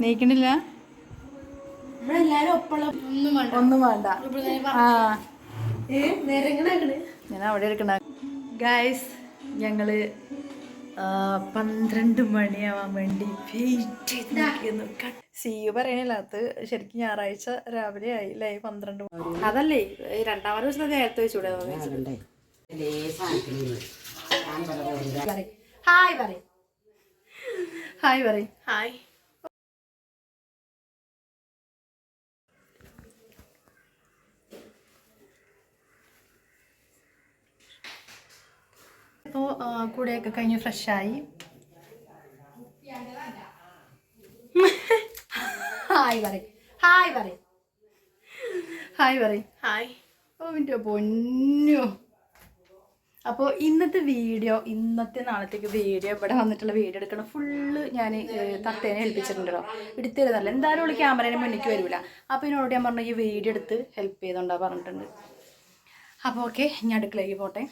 നീക്കണില്ല? ഒന്നും വേണ്ട. ആ. ഞാൻ അവിടെ എടുക്കണ ഗായ്സ് ഞങ്ങൾ പന്ത്രണ്ട് മണിയാവാൻ വേണ്ടി വെയിറ്റ് ചെയ്ത് നിൽക്കുന്നു. സിയു പറയണില്ല. അത് ശരിക്കും ഞായറാഴ്ച രാവിലെ ആയി. അല്ലേ പന്ത്രണ്ട് മണി. അതല്ലേ രണ്ടാമത് ദിവസം നേരത്തെ വെച്ചൂടെ ഹായ് പറയും. ഹായ് പറയും. ഹായ് അപ്പോൾ കൂടെയൊക്കെ കഴിഞ്ഞ് ഫ്രഷായി. ഹായ് പറ ഹായ് പറ ഹായ് പറയും. ഹായ്. ഓ എന്റെ പൊന്നു. അപ്പോൾ ഇന്നത്തെ വീഡിയോ ഇന്നത്തെ നാളത്തേക്ക് വീഡിയോ ഇവിടെ വന്നിട്ടുള്ള വീഡിയോ എടുക്കണം ഫുള്ള് ഞാൻ തത്തേനെ ഏൽപ്പിച്ചിട്ടുണ്ടല്ലോ. എടുത്തിരുന്നല്ലോ എന്തായാലും ഉള്ള ക്യാമറേനെ മുന്നിലേക്ക് വരില്ല അപ്പോൾ ഇതിനോട് ഞാൻ പറഞ്ഞു ഈ വീഡിയോ എടുത്ത് ഹെൽപ്പ് ചെയ്തോണ്ടാ പറഞ്ഞിട്ടുണ്ട്. അപ്പോൾ ഓക്കെ ഞാൻ അടുക്കളയ്ക്ക് പോട്ടെ.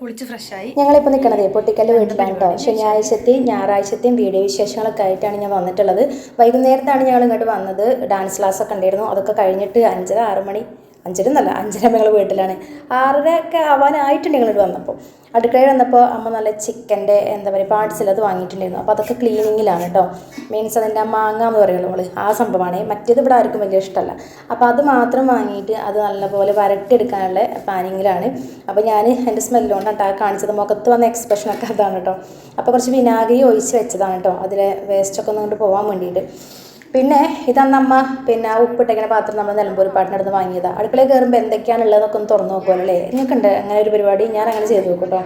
കുളിച്ച് ഫ്രഷായി. ഞങ്ങളിപ്പോൾ നിൽക്കണത് പൊട്ടിക്കല്ല് വീട്ടിലാണ് കേട്ടോ ശനിയാഴ്ചത്തെയും ഞായറാഴ്ചത്തെയും വീഡിയോ വിശേഷങ്ങളൊക്കെ ആയിട്ടാണ് ഞാൻ വന്നിട്ടുള്ളത്. വൈകുന്നേരത്താണ് ഞങ്ങൾ ഇങ്ങോട്ട് വന്നത്. ഡാൻസ് ക്ലാസ് ഒക്കെ ഉണ്ടായിരുന്നു. അതൊക്കെ കഴിഞ്ഞിട്ട് അഞ്ചര ആറ് മണി അഞ്ചര എന്നല്ല അഞ്ചര ഞങ്ങൾ വീട്ടിലാണ്. ആറര ഒക്കെ ആവാനായിട്ടുണ്ട് ഞങ്ങൾ വന്നപ്പോൾ അടുക്കളയിൽ വന്നപ്പോൾ അമ്മ നല്ല ചിക്കന്റെ എന്താ പറയുക പാർട്സിൽ അത് വാങ്ങിയിട്ടുണ്ടായിരുന്നു. അപ്പോൾ അതൊക്കെ ക്ലീനിങ്ങിലാണ് കേട്ടോ മീൻസ് അതിന്റെ ആ മാങ്ങ എന്ന് പറയുന്നത് നമ്മൾ ആ സംഭവമാണ്. മറ്റേത് ഇവിടെ ആർക്കും വലിയ ഇഷ്ടമല്ല. അപ്പോൾ അത് മാത്രം വാങ്ങിയിട്ട് അത് നല്ലപോലെ വരട്ടിയെടുക്കാനുള്ള പ്ലാനിങ്ങിലാണ്. അപ്പോൾ ഞാൻ എന്റെ സ്മെല്ലുകൊണ്ടാണ് കാണിച്ചത്. മുഖത്ത് വന്ന എക്സ്പ്രഷനൊക്കെ അതാണ് കേട്ടോ അപ്പോൾ കുറച്ച് വിനാഗിരി ഒഴിച്ച് വെച്ചതാണ് കേട്ടോ അതിലെ വേസ്റ്റൊക്കെ ഒന്ന് കൊണ്ട് പോകാൻ വേണ്ടിയിട്ട്. പിന്നെ ഇതാണ് അമ്മ പിന്നെ ഉപ്പിട്ടിങ്ങനെ പാത്രം നമ്മൾ നിലമ്പൂർ പാട്ടിനടുത്ത് വാങ്ങിയതാണ് അടുക്കളയിൽ കയറുമ്പോൾ എന്തൊക്കെയാണുള്ളതെന്നൊക്കെ ഒന്ന് തുറന്ന് നോക്കുമല്ലോ നിങ്ങൾക്കുണ്ട് അങ്ങനെ ഒരു പരിപാടി ഞാൻ അങ്ങനെ ചെയ്ത് നോക്കും കേട്ടോ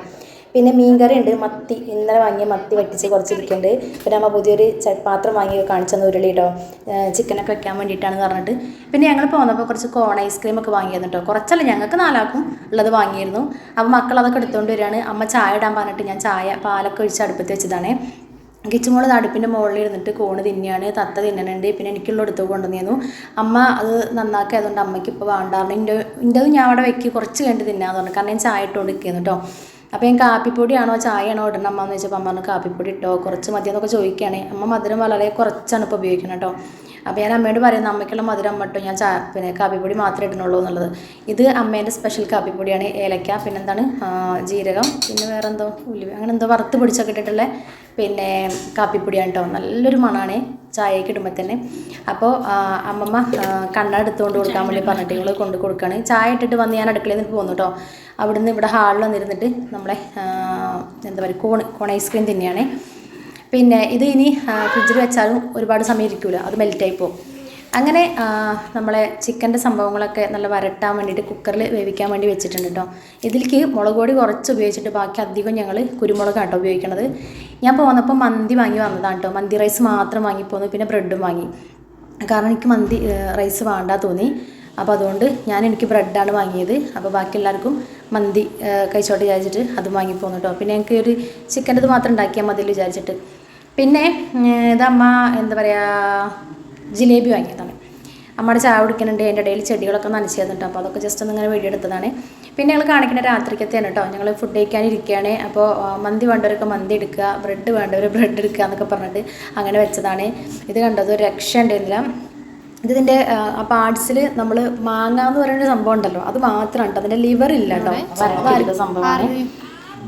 പിന്നെ മീൻകറി ഉണ്ട്. മത്തി. ഇന്നലെ വാങ്ങിയ മത്തി വറ്റിച്ച് കുറച്ച് ഇരിക്കുന്നുണ്ട് പിന്നെ അമ്മ പുതിയൊരു പാത്രം വാങ്ങി കാണിച്ചെന്ന് ഉരുളി കേട്ടോ ചിക്കനൊക്കെ വെക്കാൻ വേണ്ടിയിട്ടാണെന്ന് പറഞ്ഞിട്ട്. പിന്നെ ഞങ്ങൾ പോകുന്നപ്പോൾ കുറച്ച് കോൺ ഐസ്ക്രീം ഒക്കെ വാങ്ങിയിരുന്നു കേട്ടോ കുറച്ചല്ല ഞങ്ങൾക്ക് നാലാക്കും ഉള്ളത് വാങ്ങിയിരുന്നു അപ്പോൾ മക്കൾ അതൊക്കെ എടുത്തുകൊണ്ട് വരികയാണ് അമ്മ ചായ ഇടാൻ പറഞ്ഞിട്ട് ഞാൻ ചായ പാലൊക്കെ ഒഴിച്ച് അടുപ്പത്ത് വെച്ചതാണേ. കിച്ചുമോൾ അടുപ്പിന്റെ മുകളിൽ ഇരുന്നിട്ട് കോണ് തിന്നെയാണ് തത്ത തിന്നണുണ്ട് പിന്നെ എനിക്കുള്ള എടുത്ത് കൊണ്ടുവന്നിരുന്നു. അമ്മ അത് നന്നാക്കിയതുകൊണ്ട് അമ്മയ്ക്ക് ഇപ്പോൾ വേണ്ടായിരുന്നു എന്റെ എന്റെത് ഞാൻ അവിടെ വെക്കി കുറച്ച് കഴിഞ്ഞ് തിന്നാന്ന് പറഞ്ഞു. കാരണം ഞാൻ ചായ ഇട്ട് നിൽക്കുന്നു കേട്ടോ അപ്പോൾ ഞാൻ കാപ്പിപ്പൊടിയാണോ ചായയാണോ ഇടണം അമ്മ എന്ന് വെച്ചപ്പോൾ അമ്മ പറഞ്ഞു കാപ്പിപ്പൊടി ഇട്ടോ കുറച്ച് മതി എന്നൊക്കെ ചോദിക്കുകയാണ് അമ്മ മധുരം വളരെ കുറച്ചാണ് ഇപ്പോൾ ഉപയോഗിക്കുന്നത് കേട്ടോ അപ്പോൾ ഞാൻ അമ്മയോട് പറയുന്നത് അമ്മയ്ക്കുള്ള മധുരം മട്ടും ഞാൻ ചാ പിന്നെ കാപ്പിപ്പൊടി മാത്രമേ ഇടുന്നുള്ളൂ എന്നുള്ളത്. ഇത് അമ്മേന്റെ സ്പെഷ്യൽ കാപ്പിപ്പൊടിയാണ് ഏലക്ക പിന്നെന്താണ് ജീരകം പിന്നെ വേറെ എന്തോ ഉലുവ അങ്ങനെ എന്തോ വറുത്ത് പൊടിച്ചൊക്കെ ഇട്ടിട്ടുള്ള പിന്നെ കാപ്പിപ്പൊടിയാണ് കേട്ടോ നല്ലൊരു മണമാണ് ചായയൊക്കെ ഇടുമ്പോൾ തന്നെ. അപ്പോൾ അമ്മമ്മ കണ്ണ എടുത്തുകൊണ്ട് കൊടുക്കാൻ വേണ്ടി പറഞ്ഞിട്ട് നിങ്ങൾ കൊണ്ട് കൊടുക്കുകയാണ് ചായ ഇട്ടിട്ട് വന്ന് ഞാൻ അടുക്കളയിൽ നിന്ന് പോന്നു കേട്ടോ അവിടുന്ന് ഇവിടെ ഹാളിൽ വന്നിരുന്നിട്ട് നമ്മളെ എന്താ പറയുക കോൺ കോൺ ഐസ്ക്രീം തന്നെയാണ്. പിന്നെ ഇത് ഇനി ഫ്രിഡ്ജിൽ വെച്ചാലും ഒരുപാട് സമയം ഇരിക്കില്ല അത് മെൽറ്റായി പോകും അങ്ങനെ നമ്മളെ ചിക്കന്റെ സംഭവങ്ങളൊക്കെ നല്ല വരട്ടാൻ വേണ്ടിയിട്ട് കുക്കറിൽ വേവിക്കാൻ വേണ്ടി വെച്ചിട്ടുണ്ട് കേട്ടോ ഇതിലേക്ക് മുളക് പൊടി കുറച്ച് ഉപയോഗിച്ചിട്ട് ബാക്കി അധികം ഞങ്ങൾ കുരുമുളക് കേട്ടോ ഉപയോഗിക്കണത്. ഞാൻ പോന്നപ്പോൾ മന്തി വാങ്ങി വന്നതാണ് കേട്ടോ മന്തി റൈസ് മാത്രം വാങ്ങിപ്പോന്നു പിന്നെ ബ്രെഡും വാങ്ങി. കാരണം എനിക്ക് മന്തി റൈസ് വേണ്ട തോന്നി. അപ്പോൾ അതുകൊണ്ട് ഞാൻ എനിക്ക് ബ്രെഡാണ് വാങ്ങിയത്. അപ്പോൾ ബാക്കി എല്ലാവർക്കും മന്തി കഴിച്ചോട്ട് വിചാരിച്ചിട്ട് അതും വാങ്ങി പോന്നു കേട്ടോ പിന്നെ എനിക്ക് ഒരു ചിക്കന്റെത് മാത്രം ഉണ്ടാക്കിയാൽ മതി വിചാരിച്ചിട്ട്. പിന്നെ ഇതമ്മ എന്താ പറയുക ജിലേബി വാങ്ങിയതാണ്. അമ്മയുടെ ചായ കുടിക്കുന്നുണ്ട് അതിന്റെ ഇടയിൽ ചെടികളൊക്കെ നനച്ചിരുന്നുണ്ട് അപ്പോൾ അതൊക്കെ ജസ്റ്റ് ഒന്ന് ഇങ്ങനെ വെടിയെടുത്തതാണ് പിന്നെ ഞങ്ങൾ കാണിക്കുന്ന രാത്രിക്കത്തെയാണ് കേട്ടോ ഞങ്ങൾ ഫുഡ് കഴിക്കാൻ ഇരിക്കുകയാണ് അപ്പോൾ മന്തി വേണ്ടവരൊക്കെ മന്തി എടുക്കുക ബ്രെഡ് വേണ്ടവർ ബ്രെഡ് എടുക്കുക എന്നൊക്കെ പറഞ്ഞിട്ട് അങ്ങനെ വെച്ചതാണ്. ഇത് കണ്ടത് ഒരു രക്ഷ ഉണ്ടായിരുന്നില്ല ഇതിന്റെ ആ പാർട്സിൽ നമ്മൾ മാങ്ങ എന്ന് പറയുന്ന സംഭവം ഉണ്ടല്ലോ. അത് മാത്രമാണ് കേട്ടോ. അതിന്റെ ലിവർ ഇല്ല കേട്ടോ. സംഭവമാണ്.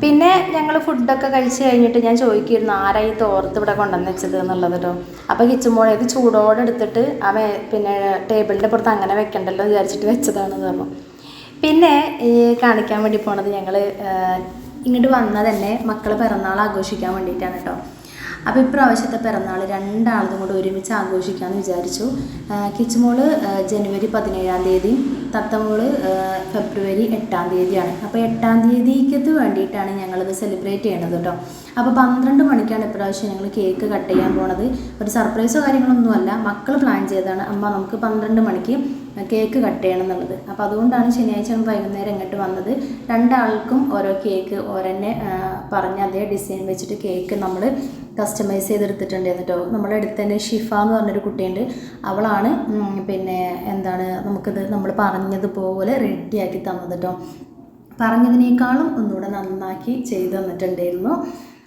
പിന്നെ ഞങ്ങൾ ഫുഡൊക്കെ കഴിച്ച് കഴിഞ്ഞിട്ട് ഞാൻ ചോദിക്കിയിരുന്നു ആരാ ഈ തോർത്ത് ഇവിടെ കൊണ്ടുവന്ന് വെച്ചത് എന്നുള്ളത് കേട്ടോ അപ്പോൾ കിച്ചുമ്പോഴേ ഇത് ചൂടോടെ എടുത്തിട്ട് ആ പിന്നെ ടേബിളിന്റെ പുറത്ത് അങ്ങനെ വെക്കണ്ടല്ലോ എന്ന് വിചാരിച്ചിട്ട് വെച്ചതാണ് പറഞ്ഞു. പിന്നെ ഈ കാണിക്കാൻ വേണ്ടി പോണത് ഞങ്ങൾ ഇങ്ങോട്ട് വന്ന തന്നെ മക്കളെ പിറന്നാൾ ആഘോഷിക്കാൻ വേണ്ടിയിട്ടാണ് കേട്ടോ അപ്പോൾ ഇപ്രാവശ്യത്തെ പിറന്നാൾ രണ്ടാളതും കൂടെ ഒരുമിച്ച് ആഘോഷിക്കാമെന്ന് വിചാരിച്ചു. കിച്ചുമോൾ ജനുവരി പതിനേഴാം തീയതി തത്തമോൾ ഫെബ്രുവരി എട്ടാം തീയതിയാണ്. അപ്പോൾ എട്ടാം തീയതിക്കത് വേണ്ടിയിട്ടാണ് ഞങ്ങളിത് സെലിബ്രേറ്റ് ചെയ്യണത് കേട്ടോ അപ്പോൾ പന്ത്രണ്ട് മണിക്കാണ് ഇപ്രാവശ്യം ഞങ്ങൾ കേക്ക് കട്ട് ചെയ്യാൻ പോണത്. ഒരു സർപ്രൈസോ കാര്യങ്ങളൊന്നും അല്ല. മക്കൾ പ്ലാൻ ചെയ്തതാണ്. അമ്മ നമുക്ക് പന്ത്രണ്ട് മണിക്ക് കേക്ക് കട്ട് ചെയ്യണം എന്നുള്ളത്. അപ്പോൾ അതുകൊണ്ടാണ് ശനിയാഴ്ച വൈകുന്നേരം ഇങ്ങോട്ട് വന്നത്. രണ്ടാൾക്കും ഓരോ കേക്ക് ഓരോന്നെ പറഞ്ഞ് അതേ ഡിസൈൻ വെച്ചിട്ട് കേക്ക് നമ്മൾ കസ്റ്റമൈസ് ചെയ്തെടുത്തിട്ടുണ്ട് എന്നിട്ടോ നമ്മളെ അടുത്ത് തന്നെ ഷിഫ എന്ന് പറഞ്ഞൊരു കുട്ടിയുണ്ട്. അവളാണ് പിന്നെ എന്താണ് നമുക്കിത് നമ്മൾ പറഞ്ഞതുപോലെ റെഡിയാക്കി തന്നത് കേട്ടോ പറഞ്ഞതിനേക്കാളും ഒന്നുകൂടെ നന്നാക്കി ചെയ്തു തന്നിട്ടുണ്ടായിരുന്നു.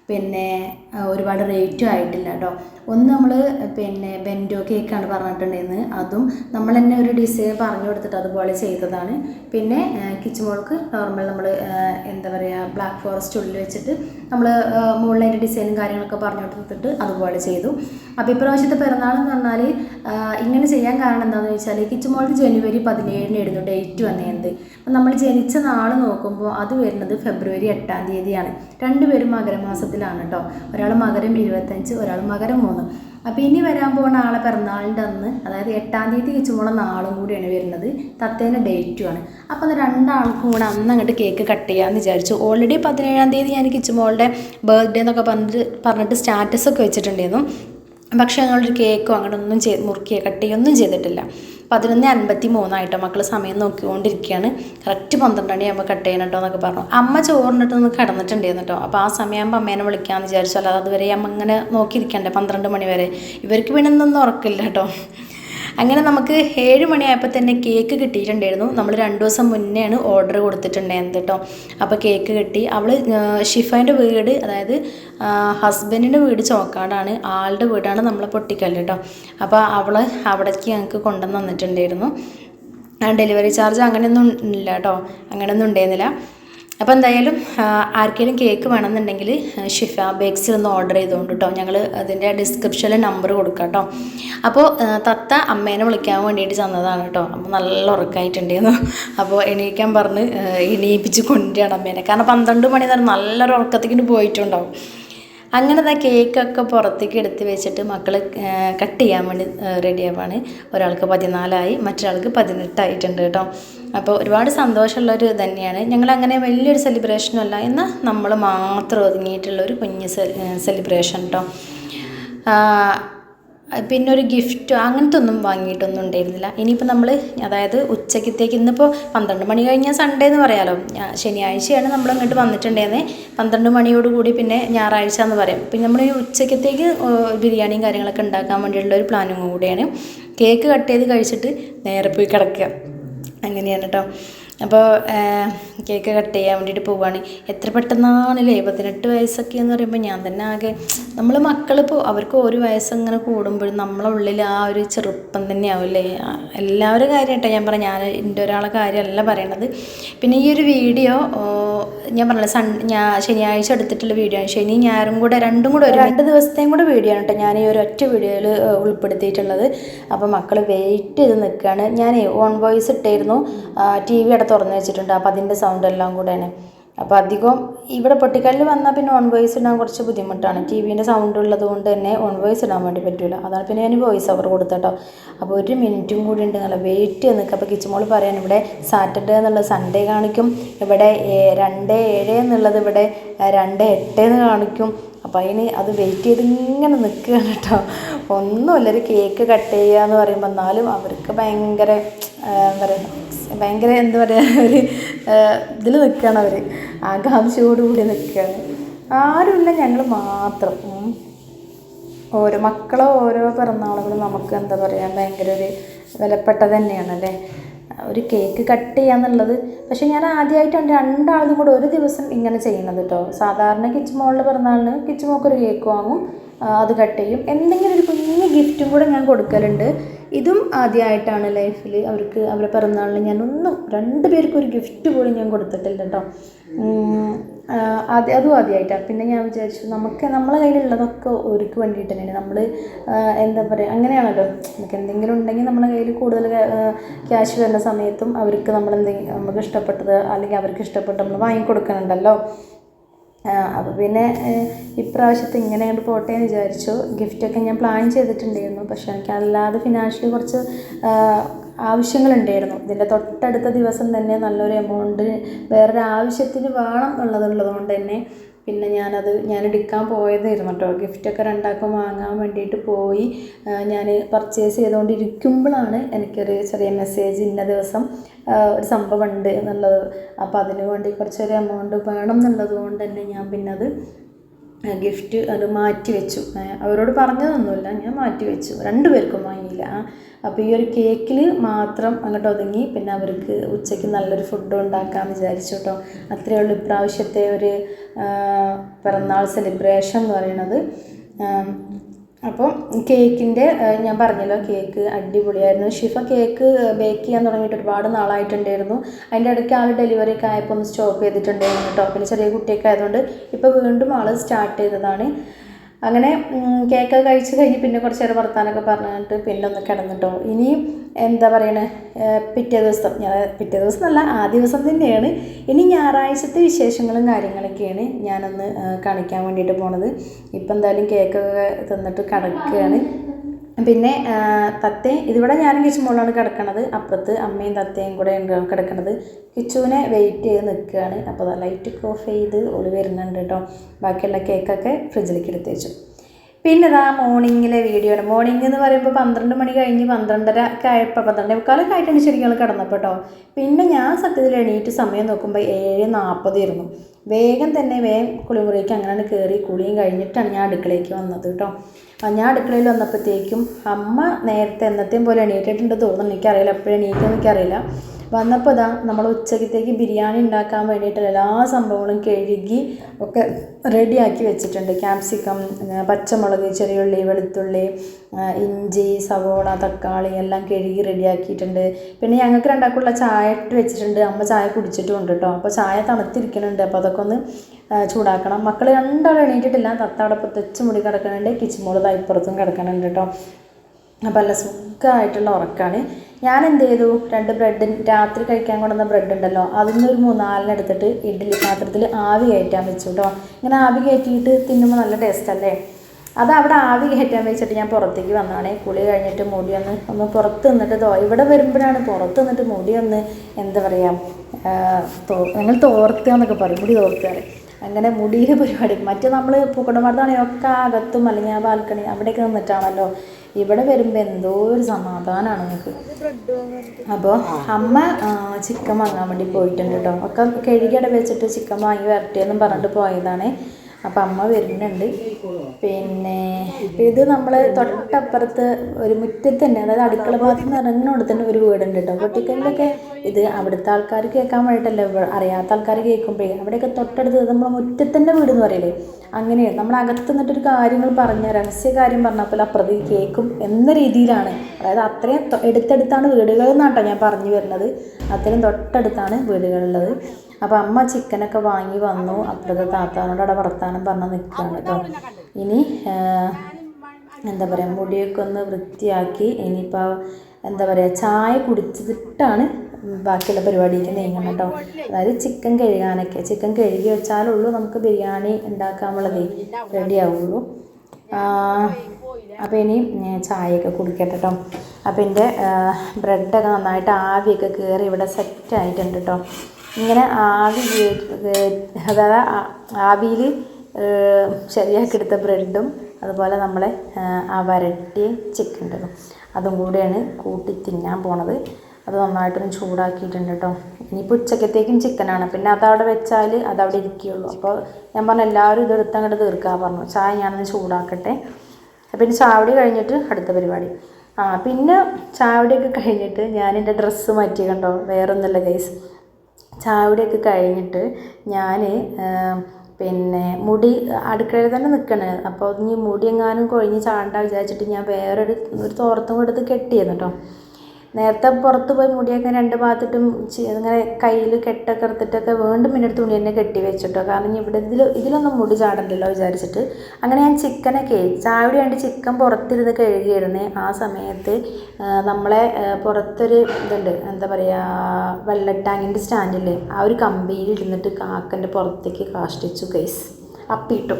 പിന്നെ ഒരുപാട് റേറ്റും ആയിട്ടില്ല കേട്ടോ ഒന്ന് നമ്മൾ പിന്നെ ബെൻഡോ കേക്കാണ് പറഞ്ഞിട്ടുണ്ടായിരുന്നത്. അതും നമ്മൾ തന്നെ ഒരു ഡിസൈൻ പറഞ്ഞു കൊടുത്തിട്ട് അതുപോലെ ചെയ്തതാണ്. പിന്നെ കിച്ചൺ മോൾക്ക് നോർമൽ നമ്മൾ എന്താ പറയുക ബ്ലാക്ക് ഫോറസ്റ്റ് ഉള്ളിൽ വെച്ചിട്ട് നമ്മൾ മുകളിൽ അതിന്റെ ഡിസൈനും കാര്യങ്ങളൊക്കെ പറഞ്ഞു കൊടുത്തിട്ട് അതുപോലെ ചെയ്തു. അപ്പോൾ ഇപ്രാവശ്യത്തെ പിറന്നാൾ എന്ന് പറഞ്ഞാൽ ഇങ്ങനെ ചെയ്യാൻ കാരണം എന്താണെന്ന് വെച്ചാൽ കിച്ചു മോൾക്ക് ജനുവരി പതിനേഴിനായിരുന്നു ഡേറ്റ് വന്നത് അപ്പം നമ്മൾ ജനിച്ച നാൾ നോക്കുമ്പോൾ അത് വരുന്നത് ഫെബ്രുവരി എട്ടാം തീയതിയാണ്. രണ്ടുപേരും മകരമാസത്തിലാണ് കേട്ടോ ഒരാൾ മകരം ഇരുപത്തഞ്ച് ഒരാൾ മകരം മൂന്ന്. അപ്പോൾ ഇനി വരാൻ പോകുന്ന ആളെ പിറന്നാളിന്റെ അന്ന് അതായത് എട്ടാം തീയതി കിച്ചുമ്പോളെ നാളും കൂടിയാണ് വരുന്നത്. തത്തേന്റെ ഡേറ്റുമാണ് അപ്പോൾ അത് രണ്ടാൾക്കും കൂടെ അന്ന് അങ്ങോട്ട് കേക്ക് കട്ട് ചെയ്യാമെന്ന് വിചാരിച്ചു. ഓൾറെഡി പതിനേഴാം തീയതി ഞാൻ കിച്ചുമോളുടെ ബർത്ത്ഡേ എന്നൊക്കെ പറഞ്ഞിട്ട് പറഞ്ഞിട്ട് സ്റ്റാറ്റസ് ഒക്കെ വെച്ചിട്ടുണ്ടായിരുന്നു. പക്ഷേ ഞങ്ങളൊരു കേക്കോ അങ്ങനെ ഒന്നും ചെയ്ത് മുറുക്കിയോ കട്ട് ചെയ്യുകയൊന്നും ചെയ്തിട്ടില്ല. പതിനൊന്ന് അൻപത്തി മൂന്നായിട്ടോ മക്കൾ സമയം നോക്കിക്കൊണ്ടിരിക്കുകയാണ് കറക്റ്റ് പന്ത്രണ്ട് മണിയാകുമ്പോൾ കട്ട് ചെയ്യണം കേട്ടോ എന്നൊക്കെ പറഞ്ഞു. അമ്മ ചോറിനിട്ട് ഒന്ന് കിടന്നിട്ടുണ്ടായിരുന്നു കേട്ടോ അപ്പോൾ ആ സമയമാകുമ്പോൾ അമ്മേനെ വിളിക്കാമെന്ന് വിചാരിച്ചു. അല്ലാതെ അതുവരെ അമ്മ ഇങ്ങനെ നോക്കിയിരിക്കണ്ടേ പന്ത്രണ്ട് മണി വരെ. ഇവർക്ക് പിന്നെ ഒന്നും ഉറക്കില്ല കേട്ടോ അങ്ങനെ നമുക്ക് ഏഴ് മണിയായപ്പോൾ തന്നെ കേക്ക് കിട്ടിയിട്ടുണ്ടായിരുന്നു. നമ്മൾ രണ്ട് ദിവസം മുന്നെയാണ് ഓർഡർ കൊടുത്തിട്ടുണ്ടായിരുന്നത് കേട്ടോ അപ്പോൾ കേക്ക് കിട്ടി. അവൾ ഷിഫന്റെ വീട് അതായത് ഹസ്ബൻഡിന്റെ വീട് ചോക്കാടാണ്. ആളുടെ വീടാണ് നമ്മളെ പൊട്ടിക്കല്ല് കേട്ടോ അപ്പോൾ അവൾ അവിടേക്ക് ഞങ്ങൾക്ക് കൊണ്ടുവന്ന് വന്നിട്ടുണ്ടായിരുന്നു ഡെലിവറി ചാർജ് അങ്ങനെയൊന്നും ഇല്ല കേട്ടോ അങ്ങനെയൊന്നും ഉണ്ടായിരുന്നില്ല. അപ്പോൾ എന്തായാലും ആർക്കെങ്കിലും കേക്ക് വേണമെന്നുണ്ടെങ്കിൽ ഷിഫ ബേക്സിൽ ഒന്ന് ഓർഡർ ചെയ്തുകൊണ്ട് കേട്ടോ ഞങ്ങൾ അതിന്റെ ഡിസ്ക്രിപ്ഷനിൽ നമ്പർ കൊടുക്കാം കേട്ടോ അപ്പോൾ തത്ത അമ്മേനെ വിളിക്കാൻ വേണ്ടിയിട്ട് ചെന്നതാണ് കേട്ടോ അപ്പോൾ നല്ല ഉറക്കമായിട്ടുണ്ടായിരുന്നു അപ്പോൾ എണീക്കാൻ പറഞ്ഞ് എണീപ്പിച്ച് കൊണ്ടുവരണം അമ്മേനെ. കാരണം പന്ത്രണ്ട് മണി നേരം നല്ലൊരു ഉറക്കത്തേക്കിട്ട് പോയിട്ടുണ്ടാവും. അങ്ങനെ ആ കേക്കൊക്കെ പുറത്തേക്ക് എടുത്ത് വെച്ചിട്ട് മക്കൾ കട്ട് ചെയ്യാൻ വേണ്ടി റെഡി ആവാണ്. ഒരാൾക്ക് പതിനാലായി മറ്റൊരാൾക്ക് പതിനെട്ടായിട്ടുണ്ട് കേട്ടോ. അപ്പോൾ ഒരുപാട് സന്തോഷമുള്ളൊരു തന്നെയാണ്. ഞങ്ങളങ്ങനെ വലിയൊരു സെലിബ്രേഷനല്ല എന്നാൽ നമ്മൾ മാത്രം ഒതുങ്ങിയിട്ടുള്ള ഒരു കുഞ്ഞ് സെലിബ്രേഷൻ കേട്ടോ പിന്നെ ഒരു ഗിഫ്റ്റ് അങ്ങനത്തെ ഒന്നും വാങ്ങിയിട്ടൊന്നും ഉണ്ടായിരുന്നില്ല. ഇനിയിപ്പോൾ നമ്മൾ അതായത് ഉച്ചക്കത്തേക്ക് ഇന്നിപ്പോൾ പന്ത്രണ്ട് മണി കഴിഞ്ഞാൽ സൺഡേ എന്ന് പറയാമല്ലോ ശനിയാഴ്ചയാണ് നമ്മൾ അങ്ങോട്ട് വന്നിട്ടുണ്ടായിരുന്നത് പന്ത്രണ്ട് മണിയോടുകൂടി പിന്നെ ഞായറാഴ്ച എന്ന് പറയും. പിന്നെ നമ്മൾ ഈ ഉച്ചക്കത്തേക്ക് ബിരിയാണിയും കാര്യങ്ങളൊക്കെ ഉണ്ടാക്കാൻ വേണ്ടിയിട്ടുള്ള ഒരു പ്ലാനും കൂടിയാണ്. കേക്ക് കട്ട് ചെയ്ത് കഴിച്ചിട്ട് നേരെ പോയി കിടക്കുക. അങ്ങനെയാണ് കേട്ടോ അപ്പോൾ കേക്ക് കട്ട് ചെയ്യാൻ വേണ്ടിയിട്ട് പോവുകയാണ് എത്ര പെട്ടെന്നാണല്ലേ പതിനെട്ട് വയസ്സൊക്കെ എന്ന് പറയുമ്പോൾ ഞാൻ തന്നെ ആകെ നമ്മൾ മക്കളിപ്പോൾ അവർക്ക് ഒരു വയസ്സങ്ങനെ കൂടുമ്പോഴും നമ്മളെ ഉള്ളിൽ ആ ഒരു ചെറുപ്പം തന്നെയാവില്ലേ എല്ലാവരും കാര്യമായിട്ടോ ഞാൻ പറഞ്ഞ ഞാൻ എന്റെ ഒരാളെ കാര്യമല്ല പറയണത്. പിന്നെ ഈ ഒരു വീഡിയോ ഞാൻ പറഞ്ഞില്ല സൺ ഞാൻ ശനിയാഴ്ച എടുത്തിട്ടുള്ള വീഡിയോ ആണ്. ശനി ഞായറും കൂടെ രണ്ടും കൂടെ ഒരു രണ്ട് ദിവസത്തെയും കൂടെ വീഡിയോ ആണ് കേട്ടോ ഞാൻ ഈ ഒരു ഒറ്റ വീഡിയോയിൽ ഉൾപ്പെടുത്തിയിട്ടുള്ളത്. അപ്പോൾ മക്കൾ വെയിറ്റ് ചെയ്ത് നിൽക്കുകയാണ് ഞാൻ ഓൺ വോയിസ് ഇട്ടായിരുന്നു ടി വി അവിടെ തുറന്ന് വെച്ചിട്ടുണ്ട്. അപ്പോൾ അതിന്റെ സൗണ്ട് എല്ലാം കൂടെയാണ്. അപ്പോൾ അധികം ഇവിടെ പൊട്ടിക്കല്ലിൽ വന്നാൽ പിന്നെ ഓൺ വോയിസ് ഇടാൻ കുറച്ച് ബുദ്ധിമുട്ടാണ്. ടി വിന്റെ സൗണ്ട് ഉള്ളത് കൊണ്ട് തന്നെ ഓൺ വോയിസ് ഇടാൻ വേണ്ടി പറ്റില്ല അതാണ് പിന്നെ ഞാൻ വോയിസ് ഓവർ കൊടുത്തട്ടോ അപ്പോൾ ഒരു മിനിറ്റും കൂടി ഉണ്ട് നല്ല വെയിറ്റ് ചെയ്ത് നിൽക്കുക അപ്പോൾ കിച്ചുമോൾ പറയാൻ ഇവിടെ സാറ്റർഡേ എന്നുള്ളത് സൺഡേ കാണിക്കും. ഇവിടെ രണ്ട് ഏഴ് എന്നുള്ളത് ഇവിടെ രണ്ട് എട്ട് എന്ന് കാണിക്കും. അപ്പോൾ അതിന് അത് വെയിറ്റ് ചെയ്ത് ഇങ്ങനെ നിൽക്കുകയാണ് കേട്ടോ. ഒന്നുമില്ല ഒരു കേക്ക് കട്ട് ചെയ്യുക എന്ന് പറയുമ്പോൾ എന്നാലും അവർക്ക് ഭയങ്കര എന്താ പറയുക ഭയങ്കര എന്താ പറയുക ഒരു ഇതിൽ നിൽക്കുകയാണ് അവർ ആകാംക്ഷയോടുകൂടി നിൽക്കുകയാണ്. ആരുമില്ല ഞങ്ങൾ മാത്രം. ഓരോ മക്കളോ ഓരോ പിറന്നാളുകളും നമുക്ക് എന്താ പറയുക ഭയങ്കര ഒരു വിലപ്പെട്ടത് തന്നെയാണല്ലേ? ഒരു കേക്ക് കട്ട് ചെയ്യാന്നുള്ളത്. പക്ഷേ ഞാൻ ആദ്യമായിട്ടാണ് രണ്ടാളും കൂടെ ഒരു ദിവസം ഇങ്ങനെ ചെയ്യുന്നത് കേട്ടോ സാധാരണ കിച്ച് മോളിൽ പിറന്നാളിന് കിച്ച് ഒരു കേക്ക് വാങ്ങും അത് കട്ട് ചെയ്യും. എന്തെങ്കിലും ഒരു കുഞ്ഞു ഗിഫ്റ്റും കൂടെ ഞാൻ കൊടുക്കലുണ്ട്. ഇതും ആദ്യമായിട്ടാണ് ലൈഫിൽ അവർക്ക് അവരുടെ പിറന്നാളിന് ഞാനൊന്നും രണ്ട് പേർക്കും ഒരു ഗിഫ്റ്റ് പോലും ഞാൻ കൊടുത്തിട്ടില്ല കേട്ടോ അത് അതും ആദ്യമായിട്ടാണ് പിന്നെ ഞാൻ വിചാരിച്ചു നമുക്ക് നമ്മളെ കയ്യിലുള്ളതൊക്കെ ഒരുക്ക് വേണ്ടിയിട്ട് തന്നെയാണ്. നമ്മൾ എന്താ പറയുക അങ്ങനെയാണല്ലോ. നമുക്ക് എന്തെങ്കിലും ഉണ്ടെങ്കിൽ നമ്മളെ കയ്യിൽ കൂടുതൽ ക്യാഷ് വരുന്ന സമയത്തും അവർക്ക് നമ്മൾ എന്തെങ്കിലും നമുക്ക് ഇഷ്ടപ്പെട്ടത് അല്ലെങ്കിൽ അവർക്ക് ഇഷ്ടപ്പെട്ട് നമ്മൾ വാങ്ങിക്കൊടുക്കണുണ്ടല്ലോ. അപ്പോൾ പിന്നെ ഇപ്രാവശ്യത്തെ ഇങ്ങനെ അങ്ങോട്ട് പോട്ടെ എന്ന് വിചാരിച്ചു. ഗിഫ്റ്റൊക്കെ ഞാൻ പ്ലാൻ ചെയ്തിട്ടുണ്ടായിരുന്നു. പക്ഷേ എനിക്ക് അല്ലാതെ ഫിനാൻഷ്യലി കുറച്ച് ആവശ്യങ്ങളുണ്ടായിരുന്നു. ഇതിന്റെ തൊട്ടടുത്ത ദിവസം തന്നെ നല്ലൊരു എമൗണ്ട് വേറൊരു ആവശ്യത്തിന് വേണം എന്നുള്ളതുള്ളത് കൊണ്ട് തന്നെ പിന്നെ ഞാനത് ഞാൻ എടുക്കാൻ പോയതായിരുന്നു കേട്ടോ. ഗിഫ്റ്റൊക്കെ രണ്ടാക്കും വാങ്ങാൻ വേണ്ടിയിട്ട് പോയി. ഞാൻ പർച്ചേസ് ചെയ്തുകൊണ്ടിരിക്കുമ്പോഴാണ് എനിക്കൊരു ചെറിയ മെസ്സേജ് ഇന്ന ദിവസം ഒരു സംഭവം ഉണ്ട് എന്നുള്ളത്. അപ്പോൾ അതിന് വേണ്ടി കുറച്ചൊരു എമൗണ്ട് വേണം എന്നുള്ളത് കൊണ്ട് തന്നെ ഞാൻ പിന്നെ അത് ഗിഫ്റ്റ് അത് മാറ്റി വെച്ചു അവരോട് പറഞ്ഞതൊന്നുമില്ല. ഞാൻ മാറ്റി വെച്ചു രണ്ടുപേർക്കും വാങ്ങിയില്ല. അപ്പോൾ ഈ ഒരു കേക്കിൽ മാത്രം അങ്ങോട്ട് ഒതുങ്ങി പിന്നെ അവർക്ക് ഉച്ചയ്ക്ക് നല്ലൊരു ഫുഡ് ഉണ്ടാക്കാൻ വിചാരിച്ചു കേട്ടോ അത്രയേ ഉള്ളൂ ഇപ്രാവശ്യത്തെ ഒരു പിറന്നാൾ സെലിബ്രേഷൻ എന്ന് പറയുന്നത് അപ്പോൾ കേക്കിന്റെ ഞാൻ പറഞ്ഞല്ലോ കേക്ക് അടിപൊളിയായിരുന്നു. ഷിഫ കേക്ക് ബേക്ക് ചെയ്യാൻ തുടങ്ങിയിട്ട് ഒരുപാട് നാളായിട്ടുണ്ടായിരുന്നു. അതിന്റെ ഇടയ്ക്ക് ആൾ ഡെലിവറി ഒക്കെ ആയപ്പോൾ ഒന്ന് സ്റ്റോപ്പ് ചെയ്തിട്ടുണ്ടായിരുന്നു കേട്ടോ പിന്നെ ചെറിയ കുട്ടിയൊക്കെ ആയതുകൊണ്ട് ഇപ്പോൾ വീണ്ടും ആൾ സ്റ്റാർട്ട് ചെയ്തതാണ്. അങ്ങനെ കേക്ക് കഴിച്ച് കഴിഞ്ഞ് പിന്നെ കുറച്ച് നേരം വർത്താനൊക്കെ പറഞ്ഞിട്ട് പിന്നെ ഒന്ന് കിടന്നിട്ടോ. ഇനി എന്താ പറയണേ? പിറ്റേ ദിവസം ഞാൻ പിറ്റേ ദിവസം എന്നല്ല ആ ദിവസം തന്നെയാണ്. ഇനി ഞായറാഴ്ചത്തെ വിശേഷങ്ങളും കാര്യങ്ങളൊക്കെയാണ് ഞാനൊന്ന് കാണിക്കാൻ വേണ്ടിയിട്ട് പോണത്. ഇപ്പം എന്തായാലും കേക്കൊക്കെ തന്നിട്ട് കിടക്കുകയാണ് പിന്നെ തത്തെ ഇതിവിടെ ഞാനും കിച്ചുമോളാണ് കിടക്കണത്. അപ്പുറത്ത് അമ്മയും തത്തയും കൂടെ ഉണ്ട് കിടക്കണത്. കിച്ചുവിനെ വെയിറ്റ് ചെയ്ത് നിൽക്കുകയാണ്. അപ്പോൾ ലൈറ്റൊക്കെ ഓഫ് ചെയ്ത് ഓൾ വരുന്നുണ്ട് കേട്ടോ ബാക്കിയുള്ള കേക്കൊക്കെ ഫ്രിഡ്ജിലേക്ക് എടുത്ത് വെച്ചു. പിന്നെ ഇതാ മോർണിംഗിലെ വീഡിയോ ആണ് മോർണിംഗ് എന്ന് പറയുമ്പോൾ പന്ത്രണ്ട് മണി കഴിഞ്ഞ് പന്ത്രണ്ടര ഒക്കെ ആയപ്പോൾ പന്ത്രണ്ടേ മുക്കാലൊക്കെ ആയിട്ടാണ് ശരിക്കും കിടന്നപ്പോൾ കേട്ടോ പിന്നെ ഞാൻ സത്യത്തിൽ എണീറ്റ് സമയം നോക്കുമ്പോൾ ഏഴ് നാൽപ്പതായിരുന്നു വേഗം തന്നെ വേഗം കുളിമുറിക്ക് അങ്ങനെ കയറി കുളിയും കഴിഞ്ഞിട്ടാണ് ഞാൻ അടുക്കളയ്ക്ക് വന്നത് കേട്ടോ ഞാൻ അടുക്കളയിൽ വന്നപ്പോഴത്തേക്കും അമ്മ നേരത്തെ എന്നത്തെയും പോലെ എണീറ്റിട്ടുണ്ട് തോന്നുന്നു. എനിക്കറിയില്ല. എപ്പോഴും എണീറ്റെന്ന് എനിക്കറിയില്ല. വന്നപ്പോൾ ഇതാ നമ്മൾ ഉച്ചക്കത്തേക്ക് ബിരിയാണി ഉണ്ടാക്കാൻ വേണ്ടിയിട്ടുള്ള എല്ലാ സംഭവങ്ങളും കഴുകി ഒക്കെ റെഡിയാക്കി വെച്ചിട്ടുണ്ട്. ക്യാപ്സിക്കം പച്ചമുളക് ചെറിയുള്ളി വെളുത്തുള്ളി ഇഞ്ചി സവോള തക്കാളി എല്ലാം കഴുകി റെഡിയാക്കിയിട്ടുണ്ട് പിന്നെ ഞങ്ങൾക്ക് രണ്ടാൾക്കുള്ള ചായ ഇട്ട് വെച്ചിട്ടുണ്ട്. അമ്മ ചായ കുടിച്ചിട്ടും ഉണ്ട് കേട്ടോ അപ്പോൾ ചായ തണുത്തിരിക്കുന്നുണ്ട്. അപ്പോൾ അതൊക്കെ ഒന്ന് ചൂടാക്കണം. മക്കൾ രണ്ടാളും എണീറ്റിട്ടില്ല. തത്ത അവിടെ മുടി കിടക്കുന്നുണ്ട്. കിച്ചുമോൾ ഇപ്പുറത്തും കിടക്കണുണ്ട് കേട്ടോ അപ്പോൾ നല്ല സുഖമായിട്ടുള്ള ഉറക്കമാണ് ഞാൻ എന്ത് ചെയ്തു രണ്ട് ബ്രെഡ് രാത്രി കഴിക്കാൻ കൊണ്ടുവന്ന ബ്രെഡ് ഉണ്ടല്ലോ നിന്ന് ഒരു മൂന്നാലിന് എടുത്തിട്ട് ഇഡ്ഡലി പാത്രത്തിൽ ആവി കയറ്റാൻ വെച്ചു കേട്ടോ ഇങ്ങനെ ആവി കയറ്റിയിട്ട് തിന്നുമ്പോൾ നല്ല ടേസ്റ്റ് അല്ലേ അത് അവിടെ ആവി കയറ്റാൻ വെച്ചിട്ട് ഞാൻ പുറത്തേക്ക് വന്നതാണ്. കുളി കഴിഞ്ഞിട്ട് മുടി ഒന്ന് ഒന്ന് പുറത്ത് നിന്നിട്ട് തോ ഇവിടെ വരുമ്പോഴാണ് പുറത്ത് നിന്നിട്ട് മുടി ഒന്ന് എന്താ പറയുക നിങ്ങൾ തോർത്തുക എന്നൊക്കെ പറയും മുടി തോർത്തുക അങ്ങനെ മുടിയിലെ പരിപാടി. മറ്റേ നമ്മൾ പൂക്കടമർദ്ദാണെങ്കിൽ ഒക്കെ അകത്തും അല്ലെങ്കിൽ ആ ബാൽക്കണി അവിടെയൊക്കെ നിന്നിട്ടാണല്ലോ ഇവിടെ വരുമ്പോൾ എന്തോ ഒരു സമാധാനമാണ് നിങ്ങൾക്ക് അപ്പോൾ അമ്മ ചിക്കൻ വാങ്ങാൻ വേണ്ടി പോയിട്ടുണ്ട് കേട്ടോ ഒക്കെ കഴുകിയട വെച്ചിട്ട് ചിക്കൻ വാങ്ങി വരട്ടെ എന്നും പറഞ്ഞിട്ട് പോയതാണ്. അപ്പം അമ്മ വരുന്നുണ്ട്. പിന്നെ ഇത് നമ്മൾ തൊട്ടപ്പുറത്ത് ഒരു മുറ്റത്ത് തന്നെ അതായത് അടുക്കള ഭാഗത്ത് നിന്ന് ഇറങ്ങുന്നോട് തന്നെ ഒരു വീടുണ്ട് കേട്ടോ പൊട്ടിക്കലിലൊക്കെ ഇത് അവിടുത്തെ ആൾക്കാർ കേൾക്കാൻ വേണ്ടിയിട്ടല്ല അറിയാത്ത ആൾക്കാർ കേൾക്കുമ്പോഴേ അവിടെയൊക്കെ തൊട്ടടുത്ത് നമ്മൾ മുറ്റത്തിന്റെ വീട് എന്ന് പറയില്ലേ? അങ്ങനെയാണ് നമ്മൾ അകത്ത് നിന്നിട്ടൊരു കാര്യങ്ങൾ പറഞ്ഞ രഹസ്യ കാര്യം പറഞ്ഞപ്പോൾ അപ്പുറത്ത് കേൾക്കും എന്ന രീതിയിലാണ്. അതായത് അത്രയും എടുത്തടുത്താണ് വീടുകൾ എന്നാട്ടോ ഞാൻ പറഞ്ഞു വരുന്നത്. അത്രയും തൊട്ടടുത്താണ് വീടുകളുള്ളത്. അപ്പോൾ അമ്മ ചിക്കനൊക്കെ വാങ്ങി വന്നു. അപ്പുറത്തെ താത്താനോട് അവിടെ വർത്താനം പറഞ്ഞ് നിൽക്കുകയാണ് കേട്ടോ ഇനി എന്താ പറയുക മുടിയൊക്കെ ഒന്ന് വൃത്തിയാക്കി ഇനിയിപ്പോൾ എന്താ പറയുക ചായ കുടിച്ചിട്ടാണ് ബാക്കിയുള്ള പരിപാടിക്ക് നീങ്ങണം കേട്ടോ അതായത് ചിക്കൻ കഴുകാനൊക്കെ ചിക്കൻ കഴുകി വെച്ചാലുള്ളൂ നമുക്ക് ബിരിയാണി ഉണ്ടാക്കാനുള്ളതേ റെഡി ആവുള്ളൂ അപ്പോൾ ഇനി ചായയൊക്കെ കുടിക്കട്ടെ കേട്ടോ അപ്പോൾ എന്റെ ബ്രെഡൊക്കെ നന്നായിട്ട് ആവിയൊക്കെ കയറി ഇവിടെ സെറ്റ് ആയിട്ടുണ്ട് കേട്ടോ ഇങ്ങനെ ആവി അതായത് ആവിയിൽ ശരിയാക്കി എടുത്ത ബ്രെഡും അതുപോലെ നമ്മളെ വരട്ടിയ ചിക്കൻ ഉണ്ടല്ലോ. അതും കൂടെയാണ് കൂട്ടി തിന്നാൻ പോണത്. അത് നന്നായിട്ടൊന്ന് ചൂടാക്കിയിട്ടുണ്ട് കേട്ടോ. ഇനിയിപ്പോൾ ഉച്ചക്കത്തേക്കും ചിക്കനാണ് പിന്നെ അതവിടെ വെച്ചാൽ അതവിടെ ഇരിക്കുകയുള്ളൂ അപ്പോൾ ഞാൻ പറഞ്ഞു എല്ലാവരും ഇതെടുത്ത് അങ്ങോട്ട് തീർക്കാൻ പറഞ്ഞു. ചായ ഞാനൊന്ന് ചൂടാക്കട്ടെ. പിന്നെ ചാവടി കഴിഞ്ഞിട്ട് അടുത്ത പരിപാടി. ആ പിന്നെ ചാവടിയൊക്കെ കഴിഞ്ഞിട്ട് ഞാൻ എന്റെ ഡ്രസ്സ് മാറ്റി കണ്ടോ വേറൊന്നുമല്ല ഗൈസ് ചാവടിയൊക്കെ കഴിഞ്ഞിട്ട് ഞാൻ പിന്നെ മുടി അടുക്കളയിൽ തന്നെ നിൽക്കണേ അപ്പോൾ ഇനി മുടി എങ്ങാനും കൊഴിഞ്ഞ് ചാണ്ട വിചാരിച്ചിട്ട് ഞാൻ വേറൊരു ഒരു തോർത്തും എടുത്ത് കെട്ടിയിരുന്നു കേട്ടോ നേരത്തെ പുറത്ത് പോയി മുടിയൊക്കെ രണ്ട് ഭാഗത്തിട്ടും ഇങ്ങനെ കയ്യിൽ കെട്ടൊക്കെ എടുത്തിട്ടൊക്കെ വീണ്ടും പിന്നെ തുണി തന്നെ കെട്ടി വെച്ചിട്ടോ. കാരണം ഇവിടെ ഇതിൽ ഇതിലൊന്നും മുടി ചാടണ്ടല്ലോ വിചാരിച്ചിട്ട്. അങ്ങനെ ഞാൻ ചിക്കനൊക്കെ ചാവിടെ വേണ്ടി ചിക്കൻ പുറത്തിരുന്ന് കഴുകിയിരുന്നേ. ആ സമയത്ത് നമ്മളെ പുറത്തൊരു ഇതുണ്ട്. എന്താ പറയുക വെള്ളട്ടാങ്ങിന്റെ സ്റ്റാൻഡില്ലേ? ആ ഒരു കമ്പിയിൽ ഇരുന്നിട്ട് കാക്കന്റെ പുറത്തേക്ക് കാഷ്ടിച്ചു കേസ് അപ്പിയിട്ടു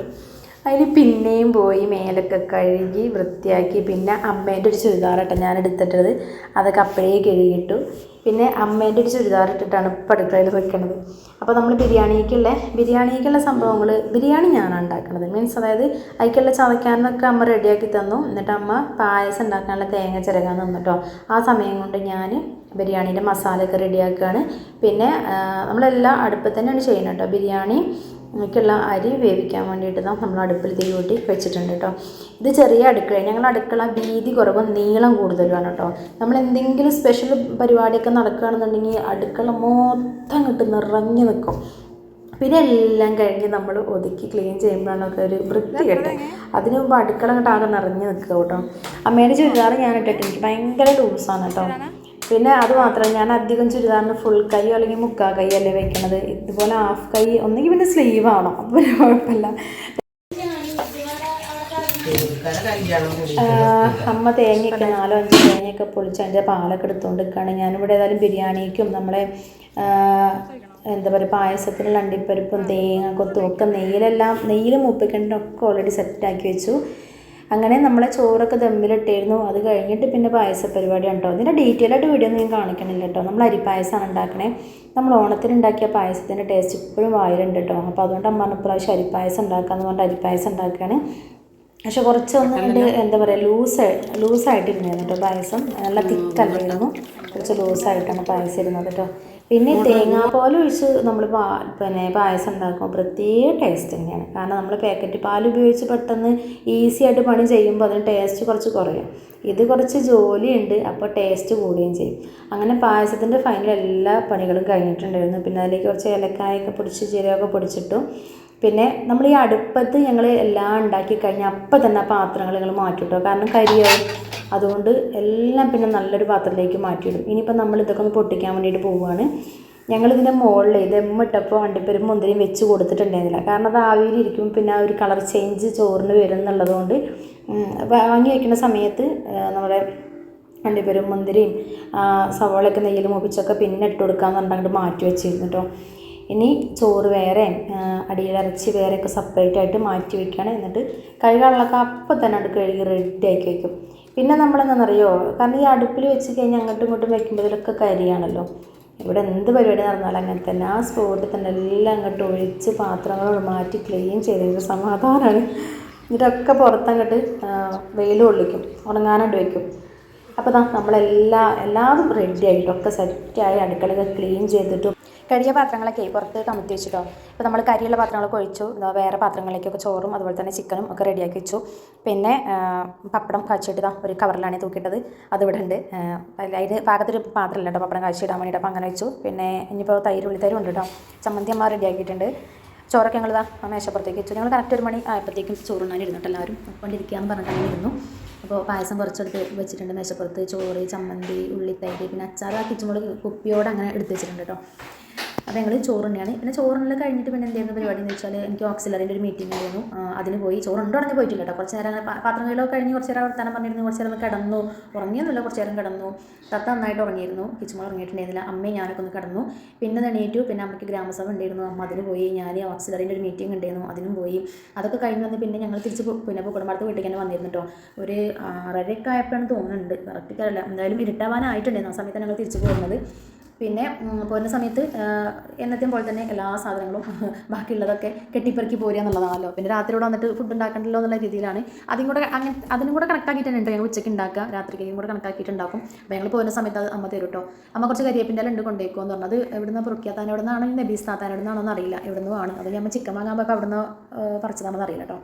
അതിൽ പിന്നെയും പോയി മേലൊക്കെ കഴുകി വൃത്തിയാക്കി. പിന്നെ അമ്മേന്റെ ഒരു ചുരിദാറിട്ട് ഞാൻ എടുത്തിട്ടത് അതൊക്കെ അപ്പോഴേ കഴുകിയിട്ടു. പിന്നെ അമ്മേന്റെ ഒരു ചുരിദാർ ഇട്ടിട്ടാണ് ഇപ്പോൾ അടുക്കളയിൽ വെക്കണത്. അപ്പോൾ നമ്മൾ ബിരിയാണിക്കുള്ള ബിരിയാണിക്കുള്ള സംഭവങ്ങൾ ബിരിയാണി ഞാനാണ് ഉണ്ടാക്കുന്നത് മീൻസ് അതായത് അതിക്കുള്ള ചതയ്ക്കാനൊക്കെ അമ്മ റെഡിയാക്കി തന്നു. എന്നിട്ട് അമ്മ പായസം ഉണ്ടാക്കാനുള്ള തേങ്ങ ചിരകാൻ തന്നിട്ടോ ആ സമയം കൊണ്ട് ഞാൻ ബിരിയാണീന്റെ മസാലയൊക്കെ റെഡിയാക്കുകയാണ് പിന്നെ നമ്മളെല്ലാം അടുപ്പത്തന്നെയാണ് ചെയ്യുന്നത് കേട്ടോ. ബിരിയാണി എനിക്കുള്ള അരി വേവിക്കാൻ വേണ്ടിയിട്ട് നമ്മൾ അടുപ്പിൽ തീ കൂട്ടി വെച്ചിട്ടുണ്ട് കേട്ടോ. ഇത് ചെറിയ അടുക്കള ഞങ്ങൾ അടുക്കള വീതി കുറവും നീളം കൂടുതലുമാണ് കേട്ടോ. നമ്മൾ എന്തെങ്കിലും സ്പെഷ്യൽ പരിപാടിയൊക്കെ നടക്കുകയാണെന്നുണ്ടെങ്കിൽ അടുക്കള മൊത്തം കിട്ടും നിറഞ്ഞു നിൽക്കും. പിന്നെ എല്ലാം കഴിഞ്ഞ് നമ്മൾ ഒതുക്കി ക്ലീൻ ചെയ്യുമ്പോഴാണ് ഒക്കെ ഒരു വൃത്തി കിട്ടും. അതിന് മുമ്പ് അടുക്കള അങ്ങോട്ട് ആകെ നിറഞ്ഞു നിൽക്കുക കേട്ടോ. അമ്മയുടെ ചുരിദാർ ഞാൻ എനിക്ക് ഭയങ്കര ലൂസാണ് കേട്ടോ. പിന്നെ അത് മാത്രം ഞാൻ അധികം ചുരിദാറിന് ഫുൾ കൈയോ അല്ലെങ്കിൽ മുക്കാ കൈ അല്ലേ വെക്കണത്. ഇതുപോലെ ഹാഫ് കൈ ഒന്നെങ്കിൽ പിന്നെ സ്ലീവ് ആണോ? അപ്പം പിന്നെ കുഴപ്പമില്ല അമ്മ തേങ്ങയൊക്കെ നാലോ അഞ്ചോ തേങ്ങയൊക്കെ പൊളിച്ച് അതിന്റെ പാലൊക്കെ എടുത്തുകൊണ്ട് നിൽക്കുകയാണ് ഞാനിവിടെ ഏതായാലും ബിരിയാണിക്കും നമ്മളെ എന്താ പറയുക പായസത്തിനുള്ള അണ്ടിപ്പരിപ്പും തേങ്ങ കൊത്തും ഒക്കെ നെയ്യിലെല്ലാം നെയ്യിലും മൂപ്പിക്കേണ്ടതൊക്കെ ഓൾറെഡി സെറ്റാക്കി വെച്ചു. അങ്ങനെ നമ്മളെ ചോറൊക്കെ ദമ്മിലിട്ടായിരുന്നു അത് കഴിഞ്ഞിട്ട് പിന്നെ പായസ പരിപാടി കേട്ടോ ഇതിന്റെ ഡീറ്റെയിൽ ആയിട്ട് വീഡിയോ ഒന്നും ഞാൻ കാണിക്കണില്ല കേട്ടോ നമ്മൾ അരിപ്പായസമാണ് ഉണ്ടാക്കണേ. നമ്മൾ ഓണത്തിന് ഉണ്ടാക്കിയ പായസത്തിന്റെ ടേസ്റ്റ് ഇപ്പോഴും വായിലുണ്ട് കേട്ടോ അപ്പോൾ അതുകൊണ്ട് അമ്മ പ്രാവശ്യം അരിപ്പായസം ഉണ്ടാക്കാമെന്ന് പറഞ്ഞിട്ട് അരിപ്പായസം ഉണ്ടാക്കുകയാണ്. പക്ഷെ കുറച്ചൊന്നും കൊണ്ട് എന്താ പറയുക ലൂസ് ലൂസായിട്ടിരുന്നായിരുന്നു കേട്ടോ പായസം. നല്ല തിക്കല്ലായിരുന്നു. കുറച്ച് ലൂസായിട്ടാണ് പായസം ഇരുന്നത് കേട്ടോ പിന്നെ തേങ്ങാപ്പാൽ ഒഴിച്ച് നമ്മൾ പാ പിന്നെ പായസം ഉണ്ടാക്കുമ്പോൾ പ്രത്യേക ടേസ്റ്റ് തന്നെയാണ്. കാരണം നമ്മൾ പാക്കറ്റ് പാൽ ഉപയോഗിച്ച് പെട്ടെന്ന് ഈസി ആയിട്ട് പണി ചെയ്യുമ്പോൾ അതിന് ടേസ്റ്റ് കുറച്ച് കുറയും. ഇത് കുറച്ച് ജോലിയുണ്ട് അപ്പോൾ ടേസ്റ്റ് കൂടുകയും ചെയ്യും. അങ്ങനെ പായസത്തിന്റെ ഫൈനൽ എല്ലാ പണികളും കഴിഞ്ഞിട്ടുണ്ടായിരുന്നു. പിന്നെ അതിലേക്ക് കുറച്ച് ഏലക്കായൊക്കെ പൊടിച്ച് ജീരകമൊക്കെ പൊടിച്ചിട്ടു പിന്നെ നമ്മൾ ഈ അടുപ്പത്ത് ഞങ്ങൾ എല്ലാം ഉണ്ടാക്കി കഴിഞ്ഞാൽ അപ്പം തന്നെ ആ പാത്രങ്ങൾ നിങ്ങൾ മാറ്റി കേട്ടോ കാരണം കരിയാവും അതുകൊണ്ട് എല്ലാം പിന്നെ നല്ലൊരു പാത്രത്തിലേക്ക് മാറ്റിയിടും. ഇനിയിപ്പോൾ നമ്മൾ ഇതൊക്കെ ഒന്ന് പൊട്ടിക്കാൻ വേണ്ടിയിട്ട് പോവുകയാണ്. ഞങ്ങളിതിന്റെ മുകളിൽ ദമ്മിട്ടപ്പോൾ അണ്ടിപ്പരും മുന്തിരിയും വെച്ച് കൊടുത്തിട്ടുണ്ടായിരുന്നില്ല. കാരണം അത് ആവിയിലിരിക്കും പിന്നെ ആ ഒരു കളർ ചേഞ്ച് ചോറിന് വരും എന്നുള്ളതുകൊണ്ട് വാങ്ങി വയ്ക്കുന്ന സമയത്ത് നമ്മുടെ അണ്ടിപ്പരും മുന്തിരിയും സവാളയൊക്കെ നെയ്യിൽ മുപ്പിച്ചൊക്കെ പിന്നെ ഇട്ട് കൊടുക്കാമെന്ന് പറഞ്ഞിട്ട് മാറ്റി വെച്ചിരുന്നു കേട്ടോ ഇനി ചോറ് വേറെ അടിയിലിറച്ചി വേറെയൊക്കെ സെപ്പറേറ്റ് ആയിട്ട് മാറ്റി വെക്കുകയാണ്. എന്നിട്ട് കഴുകാനുള്ളതൊക്കെ അപ്പം തന്നെ അടുത്ത് കഴുകി റെഡി ആക്കി വെക്കും. പിന്നെ നമ്മളെന്താണെന്നറിയോ കാരണം ഈ അടുപ്പിൽ വെച്ച് കഴിഞ്ഞാൽ അങ്ങോട്ടും ഇങ്ങോട്ടും വെക്കുമ്പോൾ കരിയാണല്ലോ. ഇവിടെ എന്ത് പരിപാടി നടന്നാലും അങ്ങനെ തന്നെ ആ സ്പോട്ടിൽ തന്നെ എല്ലാം അങ്ങോട്ട് ഒഴിച്ച് പാത്രങ്ങൾ മാറ്റി ക്ലീൻ ചെയ്തൊരു സമാധാനമാണ് ഇതൊക്കെ പുറത്തങ്ങോട്ട് വെയിൽ കൊള്ളിക്കും ഉണങ്ങാനായിട്ട് വെക്കും. അപ്പോൾ നമ്മളെല്ലാ എല്ലാതും റെഡി ആയിട്ടൊക്കെ സെറ്റായി അടുക്കളയൊക്കെ ക്ലീൻ ചെയ്തിട്ടും കഴിയ പാത്രങ്ങളൊക്കെ പുറത്ത് കമത്തി വെച്ചിട്ടോ. ഇപ്പോൾ നമ്മൾ കരിയുള്ള പാത്രങ്ങളൊക്കെ ഒഴിച്ചു. വേറെ പാത്രങ്ങളിലേക്കൊക്കെ ചോറും അതുപോലെ തന്നെ ചിക്കനും ഒക്കെ റെഡിയാക്കി വെച്ചു. പിന്നെ പപ്പടം കാച്ചിട്ട് ഒരു കവറിലാണ് തൂക്കിയിട്ടത്. അതിവിടെ ഉണ്ട്. അതിന് പാകത്തൊരു പാത്രമില്ല കേട്ടോ പപ്പടം കാച്ചിടാൻ വേണ്ടിയിട്ട്. അപ്പോൾ അങ്ങനെ വെച്ചു. പിന്നെ ഇനിയിപ്പോൾ തൈര് ഉള്ളിത്തൈരും ഉണ്ട് കേട്ടോ. ചമ്മന്തി അമ്മ റെഡിയാക്കിയിട്ടുണ്ട്. ചോറൊക്കെ ഞങ്ങൾ ആ മേശപ്പുറത്തേക്ക് വെച്ചു. ഞങ്ങൾ കറക്റ്റ് ഒരു മണി ആയപ്പോഴത്തേക്കും ചോറുണ്ണാൻ ഇരുന്നിട്ട് എല്ലാവരും. ഒപ്പണ്ടിരിക്കുകയെന്ന് പറഞ്ഞിട്ട് ഇരുന്നു. അപ്പോൾ പായസം കുറച്ചെടുത്ത് വെച്ചിട്ടുണ്ട് മേശപ്പുറത്ത്. ചോറ് ചമ്മന്തി ഉള്ളിത്തൈര് പിന്നെ അച്ചാർ ആ കിച്ചുമുളക് കുപ്പിയോടെ അങ്ങനെ എടുത്ത് വെച്ചിട്ടുണ്ട് കേട്ടോ. അപ്പോൾ ഞങ്ങൾ ചോറുണ്ണിയാണ് പിന്നെ ചോറുണ്ണിൽ കഴിഞ്ഞിട്ട് പിന്നെ എന്തായിരുന്നു പരിപാടി എന്ന് വെച്ചാൽ എനിക്ക് ഓക്സിലറിന്റെ ഒരു മീറ്റിംഗ് ആയിരുന്നു അതിന് പോയി. ചോറുണ്ടോ ഉടനെ പോയിട്ടില്ല കേട്ടോ. കുറച്ച് നേരം പാത്രം കയ്യിലോ കഴിഞ്ഞ് കുറച്ച് നേരം വർത്താനം പറഞ്ഞിരുന്നു. കുറച്ച് നേരം കിടന്നു. ഉറങ്ങിയൊന്നുമില്ല. കുറച്ച് നേരം കിടന്നു. തത്ത നന്നായിട്ട് ഉറങ്ങിയിരുന്നു. കിച്ചുമോൾ ഉറങ്ങിയിട്ടുണ്ടായിരുന്നില്ല. അമ്മയും ഞാനൊക്കെ ഒന്ന് കിടന്നു. പിന്നെ എണീറ്റു. പിന്നെ അമ്മയ്ക്ക് ഗ്രാമസഭ ഉണ്ടായിരുന്നു. അമ്മ അതിന് പോയി. ഞാൻ ഓക്സിലറിന്റെ ഒരു മീറ്റിംഗ് ഉണ്ടായിരുന്നു. അതിനും പോയി. അതൊക്കെ കഴിഞ്ഞ് വന്ന് പിന്നെ ഞങ്ങൾ തിരിച്ച് പിന്നെ കുടുംബത്തെ വീട്ടിൽ തന്നെ വന്നിരുന്നു കേട്ടോ. ഒരു ആറരയൊക്കെ ആയപ്പോഴാണ് തോന്നുന്നുണ്ട്. കറക്റ്റ് അല്ല എന്തായാലും ഇരുട്ടാവാനായിട്ടുണ്ടായിരുന്നു. ആ സമയത്ത് ഞങ്ങൾ തിരിച്ചു പോകുന്നത്. പിന്നെ പോരുന്ന സമയത്ത് എന്നത്തെയും പോലെ തന്നെ എല്ലാ സാധനങ്ങളും ബാക്കിയുള്ളതൊക്കെ കെട്ടിപ്പെറുക്കി പോരുക എന്നുള്ളതാണല്ലോ. പിന്നെ രാത്രി ഇവിടെ വന്നിട്ട് ഫുഡ് ഉണ്ടാക്കണ്ടല്ലോ എന്നുള്ള രീതിയിലാണ്. അതും കൂടെ അങ്ങനെ അതിനും കൂടെ കണക്ട് ആക്കിയിട്ടുണ്ട് ഞങ്ങൾ ഉച്ചയ്ക്ക് ഉണ്ടാക്കുക. രാത്രിക്കും കൂടെ കണക്ട് ആക്കിയിട്ടുണ്ടാക്കും. അപ്പോൾ ഞങ്ങൾ പോകുന്ന സമയത്ത് അത് അമ്മ തരും കേട്ടോ അമ്മ കുറച്ച് കരിയേപ്പിന്റെ ഉണ്ട് കൊണ്ടേക്കുമെന്ന് പറഞ്ഞത് എവിടുന്ന് പുറക്കിയാത്താൻ എവിടെ നിന്നാണ് നബീസ് താത്താൻ എവിടെ നിന്നാണോ എന്നറിയില്ല ഇവിടുന്ന് അത് ഞാൻ ചിക്കൻ വാങ്ങാൻ പോയപ്പോൾ അവിടുന്ന് പറിച്ചതാണെന്ന് അറിയില്ല കേട്ടോ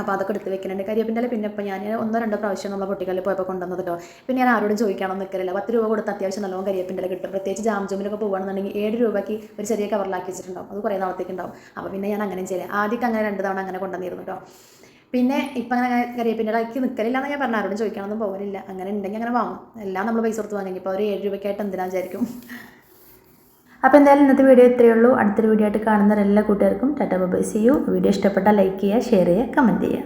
അപ്പോൾ അതൊക്കെ എടുത്ത് വെക്കുന്നുണ്ട് കരിയപ്പിന്റെ പിന്നെ ഇപ്പോൾ ഞാൻ ഒന്നോ രണ്ടോ പ്രാവശ്യം നമ്മൾ പൊട്ടിക്കല്ലിൽ പോയപ്പോൾ കൊണ്ടുവന്നത് കേട്ടോ പിന്നെ ഞാൻ ആരോടും ചോദിക്കാനൊന്നും നിൽക്കലില്ല പത്ത് രൂപ കൊടുത്ത് അത്യാവശ്യം നല്ലോണം കരിയപ്പിന്റെ കിട്ടും. പ്രത്യേകിച്ച് ജാം ജൂമിലൊക്കെ പോകുകയാണെന്നുണ്ടെങ്കിൽ ഏഴ് രൂപയ്ക്ക് ഒരു ചെറിയ കവറിലാക്കി വെച്ചിട്ടുണ്ടാവും. അത് കുറേ നാളത്തേക്ക് ഉണ്ടാവും. അപ്പോൾ പിന്നെ ഞാൻ അങ്ങനെ ചെയ്യില്ല ആദ്യമൊക്കെ അങ്ങനെ രണ്ട് തവണ അങ്ങനെ കൊണ്ടുവന്നിരുന്നു കേട്ടോ പിന്നെ ഇപ്പം അങ്ങനെ കരിയപ്പിന്റെ ഇടയ്ക്ക് നിൽക്കലില്ല എന്ന് ഞാൻ പറഞ്ഞു ആരോടും ചോദിക്കാനൊന്നും പോകലില്ല. അങ്ങനെ ഉണ്ടെങ്കിൽ അങ്ങനെ വാങ്ങും. എല്ലാം നമ്മൾ പൈസ കൊടുത്ത് വാങ്ങി. ഇപ്പോൾ ഒരു ഏഴ് രൂപയ്ക്കായിട്ട് എന്തിനാ വിചാരിക്കും? അപ്പോൾ എന്തായാലും ഇന്നത്തെ വീഡിയോ ഇത്രയേ ഉള്ളൂ. അടുത്തൊരു വീഡിയോ ആയിട്ട് കാണുന്ന എല്ലാ കൂട്ടുകാർക്കും tata bye see you. Video ഇഷ്ടപ്പെട്ടാൽ ലൈക്ക് ചെയ്യുക ഷെയർ ചെയ്യുക കമന്റ് ചെയ്യുക.